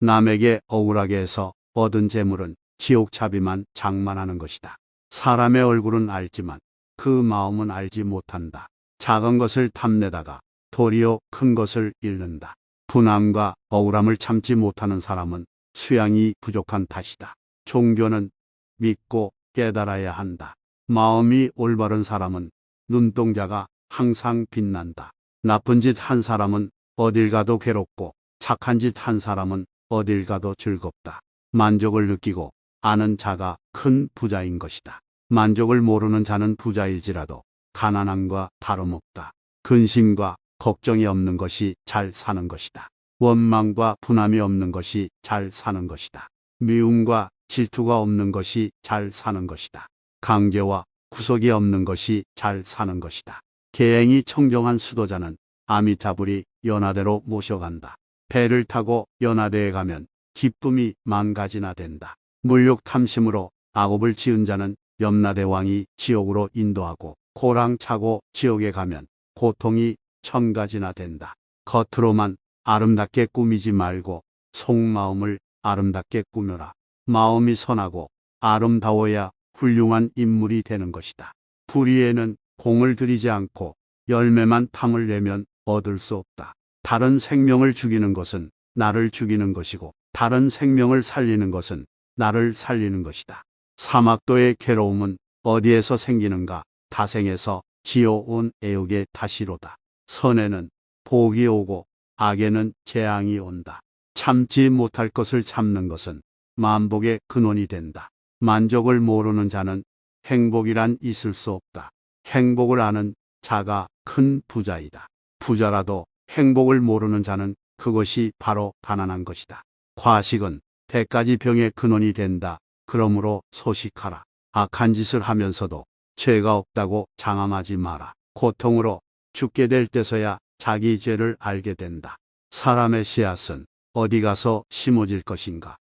남에게 억울하게 해서 얻은 재물은 지옥 차비만 장만하는 것이다. 사람의 얼굴은 알지만 그 마음은 알지 못한다. 작은 것을 탐내다가 도리어 큰 것을 잃는다. 분함과 억울함을 참지 못하는 사람은 수양이 부족한 탓이다. 종교는 믿고 깨달아야 한다. 마음이 올바른 사람은 눈동자가 항상 빛난다. 나쁜 짓 한 사람은 어딜 가도 괴롭고 착한 짓 한 사람은 어딜 가도 즐겁다. 만족을 느끼고 아는 자가 큰 부자인 것이다. 만족을 모르는 자는 부자일지라도 가난함과 다름없다. 근심과 걱정이 없는 것이 잘 사는 것이다. 원망과 분함이 없는 것이 잘 사는 것이다. 미움과 질투가 없는 것이 잘 사는 것이다. 강제와 구속이 없는 것이 잘 사는 것이다. 계행이 청정한 수도자는 아미타불이 연하대로 모셔간다. 배를 타고 연하대에 가면 기쁨이 만 가지나 된다. 물욕 탐심으로 악업을 지은 자는 염라대 왕이 지옥으로 인도하고 고랑 차고 지옥에 가면 고통이 천 가지나 된다. 겉으로만 아름답게 꾸미지 말고 속마음을 아름답게 꾸며라. 마음이 선하고 아름다워야 훌륭한 인물이 되는 것이다. 불의에는 공을 들이지 않고 열매만 탐을 내면 얻을 수 없다. 다른 생명을 죽이는 것은 나를 죽이는 것이고 다른 생명을 살리는 것은 나를 살리는 것이다. 사막도의 괴로움은 어디에서 생기는가? 타생에서 지어온 애욕의 다시로다. 선에는 복이 오고 악에는 재앙이 온다. 참지 못할 것을 참는 것은 만복의 근원이 된다. 만족을 모르는 자는 행복이란 있을 수 없다. 행복을 아는 자가 큰 부자이다. 부자라도 행복을 모르는 자는 그것이 바로 가난한 것이다. 과식은 백가지 병의 근원이 된다. 그러므로 소식하라. 악한 짓을 하면서도 죄가 없다고 장함하지 마라. 고통으로 죽게 될 때서야 자기 죄를 알게 된다. 사람의 씨앗은 어디 가서 심어질 것인가?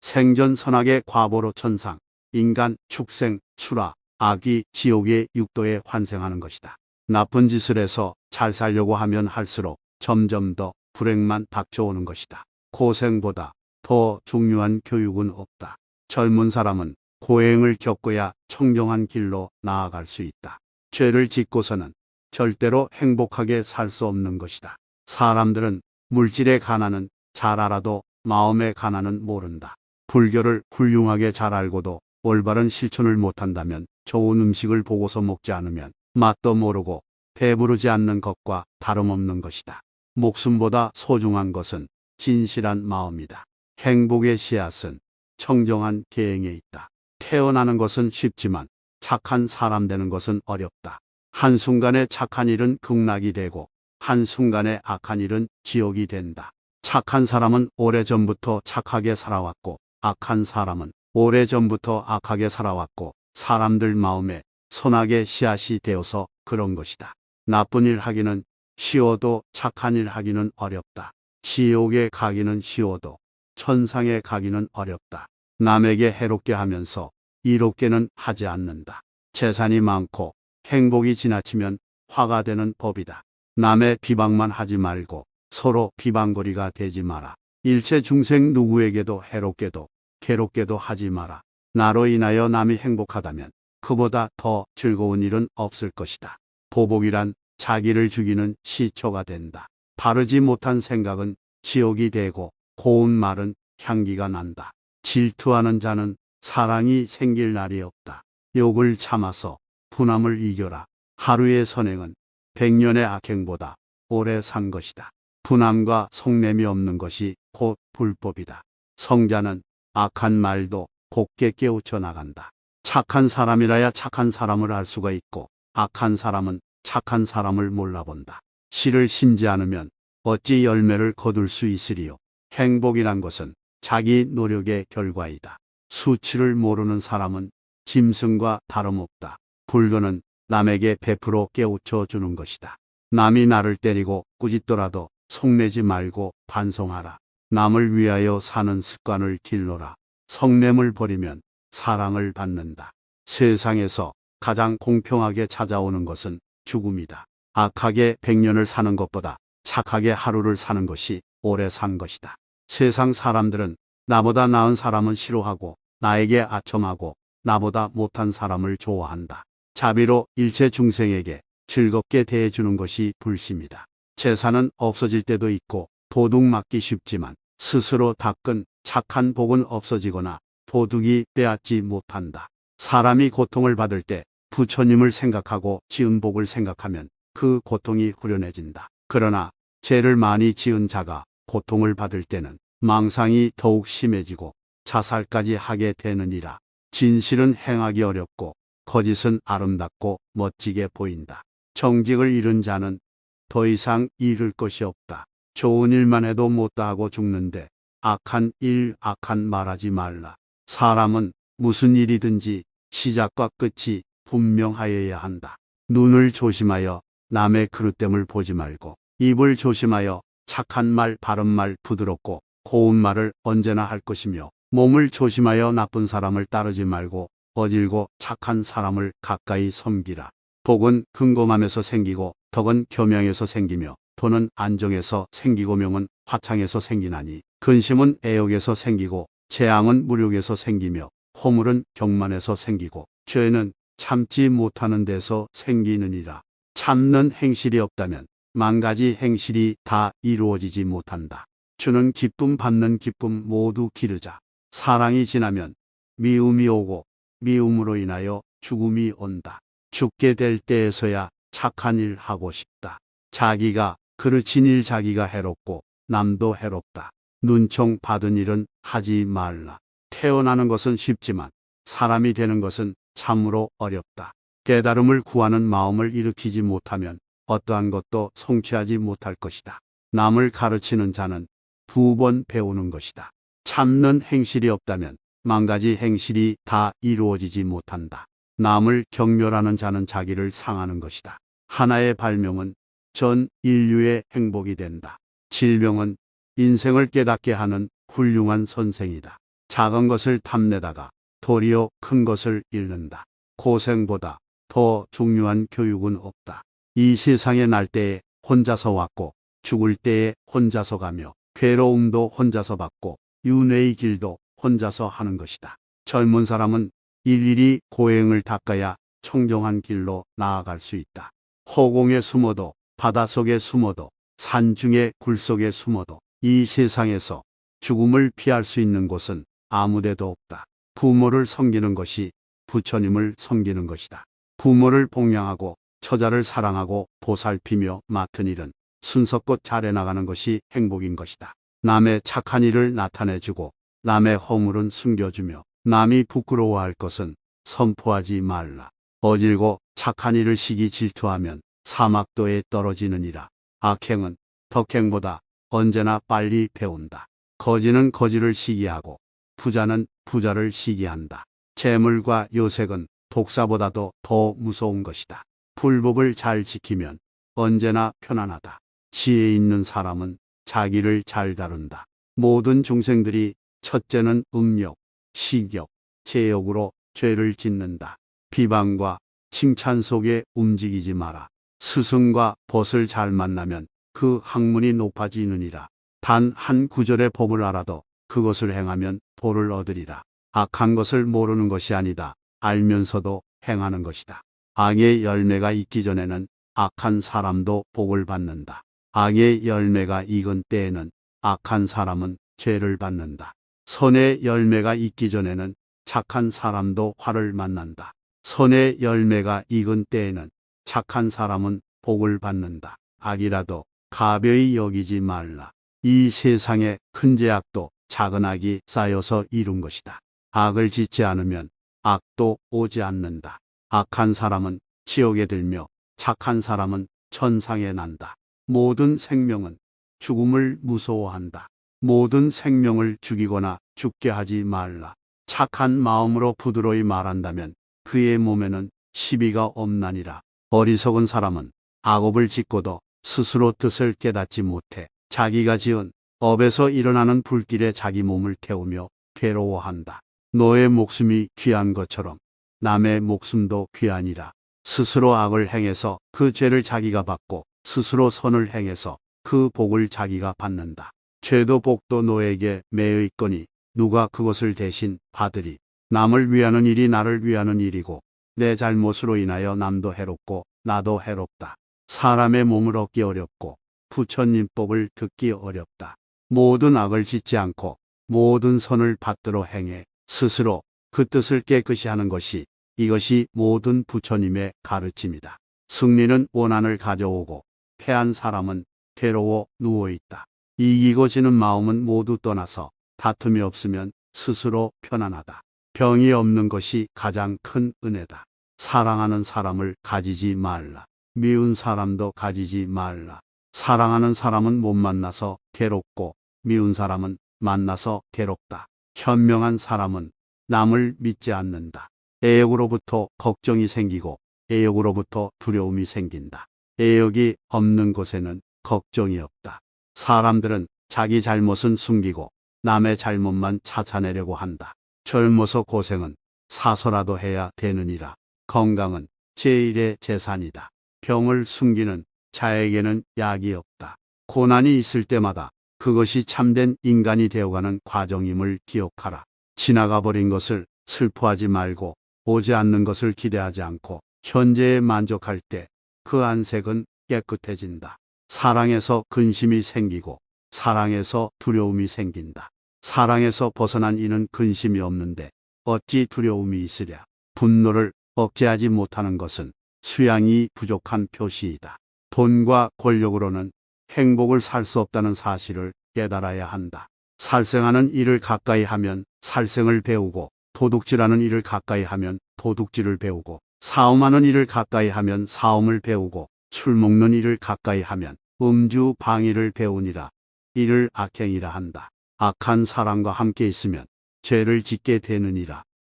생전 선악의 과보로 천상, 인간 축생, 출하, 악이 지옥의 육도에 환생하는 것이다. 나쁜 짓을 해서 잘 살려고 하면 할수록 점점 더 불행만 닥쳐오는 것이다. 고생보다 더 중요한 교육은 없다. 젊은 사람은 고행을 겪어야 청정한 길로 나아갈 수 있다. 죄를 짓고서는 절대로 행복하게 살 수 없는 것이다. 사람들은 물질의 가난은 잘 알아도 마음의 가난은 모른다. 불교를 훌륭하게 잘 알고도 올바른 실천을 못한다면 좋은 음식을 보고서 먹지 않으면 맛도 모르고 배부르지 않는 것과 다름없는 것이다. 목숨보다 소중한 것은 진실한 마음이다. 행복의 씨앗은 청정한 계행에 있다. 태어나는 것은 쉽지만 착한 사람 되는 것은 어렵다. 한순간에 착한 일은 극락이 되고 한순간에 악한 일은 지옥이 된다. 착한 사람은 오래전부터 착하게 살아왔고 악한 사람은 오래전부터 악하게 살아왔고 사람들 마음에 선하게 씨앗이 되어서 그런 것이다. 나쁜 일 하기는 쉬워도 착한 일 하기는 어렵다. 지옥에 가기는 쉬워도 천상에 가기는 어렵다. 남에게 해롭게 하면서 이롭게는 하지 않는다. 재산이 많고 행복이 지나치면 화가 되는 법이다. 남의 비방만 하지 말고 서로 비방거리가 되지 마라. 일체 중생 누구에게도 해롭게도 괴롭게도 하지 마라. 나로 인하여 남이 행복하다면 그보다 더 즐거운 일은 없을 것이다. 보복이란 자기를 죽이는 시초가 된다. 바르지 못한 생각은 지옥이 되고 고운 말은 향기가 난다. 질투하는 자는 사랑이 생길 날이 없다. 욕을 참아서 분함을 이겨라. 하루의 선행은 백년의 악행보다 오래 산 것이다. 분함과 속냄이 없는 것이 곧 불법이다. 성자는 악한 말도 곱게 깨우쳐 나간다. 착한 사람이라야 착한 사람을 알 수가 있고 악한 사람은 착한 사람을 몰라본다. 시를 심지 않으면 어찌 열매를 거둘 수 있으리요. 행복이란 것은 자기 노력의 결과이다. 수치를 모르는 사람은 짐승과 다름없다. 불교는 남에게 베풀어 깨우쳐 주는 것이다. 남이 나를 때리고 꾸짖더라도 속내지 말고 반성하라. 남을 위하여 사는 습관을 길러라. 성냄을 버리면 사랑을 받는다. 세상에서 가장 공평하게 찾아오는 것은 죽음이다. 악하게 백년을 사는 것보다 착하게 하루를 사는 것이 오래 산 것이다. 세상 사람들은 나보다 나은 사람은 싫어하고 나에게 아첨하고 나보다 못한 사람을 좋아한다. 자비로 일체 중생에게 즐겁게 대해주는 것이 불심이다. 재산은 없어질 때도 있고 도둑 맞기 쉽지만 스스로 닦은 착한 복은 없어지거나 도둑이 빼앗지 못한다. 사람이 고통을 받을 때 부처님을 생각하고 지은 복을 생각하면 그 고통이 후련해진다. 그러나 죄를 많이 지은 자가 고통을 받을 때는 망상이 더욱 심해지고 자살까지 하게 되느니라. 진실은 행하기 어렵고 거짓은 아름답고 멋지게 보인다. 정직을 잃은 자는 더 이상 잃을 것이 없다. 좋은 일만 해도 못다 하고 죽는데 악한 일, 악한 말하지 말라. 사람은 무슨 일이든지 시작과 끝이 분명하여야 한다. 눈을 조심하여 남의 그릇됨을 보지 말고 입을 조심하여 착한 말, 바른 말, 부드럽고 고운 말을 언제나 할 것이며 몸을 조심하여 나쁜 사람을 따르지 말고 어질고 착한 사람을 가까이 섬기라. 복은 근검함에서 생기고 덕은 교명에서 생기며 돈은 안정에서 생기고 명은 화창에서 생기나니 근심은 애욕에서 생기고 재앙은 무력에서 생기며 허물은 경만에서 생기고 죄는 참지 못하는 데서 생기느니라. 참는 행실이 없다면 만 가지 행실이 다 이루어지지 못한다. 주는 기쁨 받는 기쁨 모두 기르자. 사랑이 지나면 미움이 오고 미움으로 인하여 죽음이 온다. 죽게 될 때에서야 착한 일 하고 싶다. 자기가 그르친 일 자기가 해롭고 남도 해롭다. 눈총 받은 일은 하지 말라. 태어나는 것은 쉽지만 사람이 되는 것은 참으로 어렵다. 깨달음을 구하는 마음을 일으키지 못하면 어떠한 것도 성취하지 못할 것이다. 남을 가르치는 자는 두 번 배우는 것이다. 참는 행실이 없다면 만 가지 행실이 다 이루어지지 못한다. 남을 경멸하는 자는 자기를 상하는 것이다. 하나의 발명은 전 인류의 행복이 된다. 질병은 인생을 깨닫게 하는 훌륭한 선생이다. 작은 것을 탐내다가 도리어 큰 것을 잃는다. 고생보다 더 중요한 교육은 없다. 이 세상에 날 때에 혼자서 왔고 죽을 때에 혼자서 가며 괴로움도 혼자서 받고 윤회의 길도 혼자서 하는 것이다. 젊은 사람은 일일이 고행을 닦아야 청정한 길로 나아갈 수 있다. 허공에 숨어도 바닷속에 숨어도 산중에 굴속에 숨어도 이 세상에서 죽음을 피할 수 있는 곳은 아무데도 없다. 부모를 섬기는 것이 부처님을 섬기는 것이다. 부모를 봉양하고 처자를 사랑하고 보살피며 맡은 일은 순서껏 잘해 나가는 것이 행복인 것이다. 남의 착한 일을 나타내주고 남의 허물은 숨겨주며 남이 부끄러워할 것은 선포하지 말라. 어질고 착한 일을 시기 질투하면 사막도에 떨어지느니라. 악행은 덕행보다 언제나 빨리 배운다. 거지는 거지를 시기하고 부자는 부자를 시기한다. 재물과 요색은 독사보다도 더 무서운 것이다. 불법을 잘 지키면 언제나 편안하다. 지혜 있는 사람은 자기를 잘 다룬다. 모든 중생들이 첫째는 음욕, 식욕, 제욕으로 죄를 짓는다. 비방과 칭찬 속에 움직이지 마라. 스승과 벗을 잘 만나면 그 학문이 높아지느니라. 단 한 구절의 법을 알아도 그것을 행하면 도를 얻으리라. 악한 것을 모르는 것이 아니다. 알면서도 행하는 것이다. 악의 열매가 있기 전에는 악한 사람도 복을 받는다. 악의 열매가 익은 때에는 악한 사람은 죄를 받는다. 선의 열매가 있기 전에는 착한 사람도 화를 만난다. 선의 열매가 익은 때에는 착한 사람은 복을 받는다. 악이라도 가벼이 여기지 말라. 이 세상에 큰 죄악도 작은 악이 쌓여서 이룬 것이다. 악을 짓지 않으면 악도 오지 않는다. 악한 사람은 지옥에 들며 착한 사람은 천상에 난다. 모든 생명은 죽음을 무서워한다. 모든 생명을 죽이거나 죽게 하지 말라. 착한 마음으로 부드러이 말한다면 그의 몸에는 시비가 없나니라. 어리석은 사람은 악업을 짓고도 스스로 뜻을 깨닫지 못해 자기가 지은 업에서 일어나는 불길에 자기 몸을 태우며 괴로워한다. 너의 목숨이 귀한 것처럼 남의 목숨도 귀하니라. 스스로 악을 행해서 그 죄를 자기가 받고 스스로 선을 행해서 그 복을 자기가 받는다. 죄도 복도 너에게 매여 있거니 누가 그것을 대신 받으리. 남을 위하는 일이 나를 위하는 일이고 내 잘못으로 인하여 남도 해롭고 나도 해롭다. 사람의 몸을 얻기 어렵고 부처님법을 듣기 어렵다. 모든 악을 짓지 않고 모든 선을 받들어 행해 스스로 그 뜻을 깨끗이 하는 것이 이것이 모든 부처님의 가르침이다. 승리는 원한을 가져오고 패한 사람은 괴로워 누워 있다. 이기고 지는 마음은 모두 떠나서 다툼이 없으면 스스로 편안하다. 병이 없는 것이 가장 큰 은혜다. 사랑하는 사람을 가지지 말라. 미운 사람도 가지지 말라. 사랑하는 사람은 못 만나서 괴롭고 미운 사람은 만나서 괴롭다. 현명한 사람은 남을 믿지 않는다. 애욕으로부터 걱정이 생기고 애욕으로부터 두려움이 생긴다. 애욕이 없는 곳에는 걱정이 없다. 사람들은 자기 잘못은 숨기고 남의 잘못만 찾아내려고 한다. 젊어서 고생은 사서라도 해야 되느니라. 건강은 제일의 재산이다. 병을 숨기는 자에게는 약이 없다. 고난이 있을 때마다 그것이 참된 인간이 되어가는 과정임을 기억하라. 지나가 버린 것을 슬퍼하지 말고 오지 않는 것을 기대하지 않고 현재에 만족할 때 그 안색은 깨끗해진다. 사랑에서 근심이 생기고 사랑에서 두려움이 생긴다. 사랑에서 벗어난 이는 근심이 없는데 어찌 두려움이 있으랴. 분노를 억제하지 못하는 것은 수양이 부족한 표시이다. 돈과 권력으로는 행복을 살 수 없다는 사실을 깨달아야 한다. 살생하는 일을 가까이 하면 살생을 배우고 도둑질하는 일을 가까이 하면 도둑질을 배우고 사음하는 일을 가까이 하면 사음을 배우고 술 먹는 일을 가까이 하면 음주 방위를 배우니라. 이를 악행이라 한다. 악한 사람과 함께 있으면 죄를 짓게 되느니라.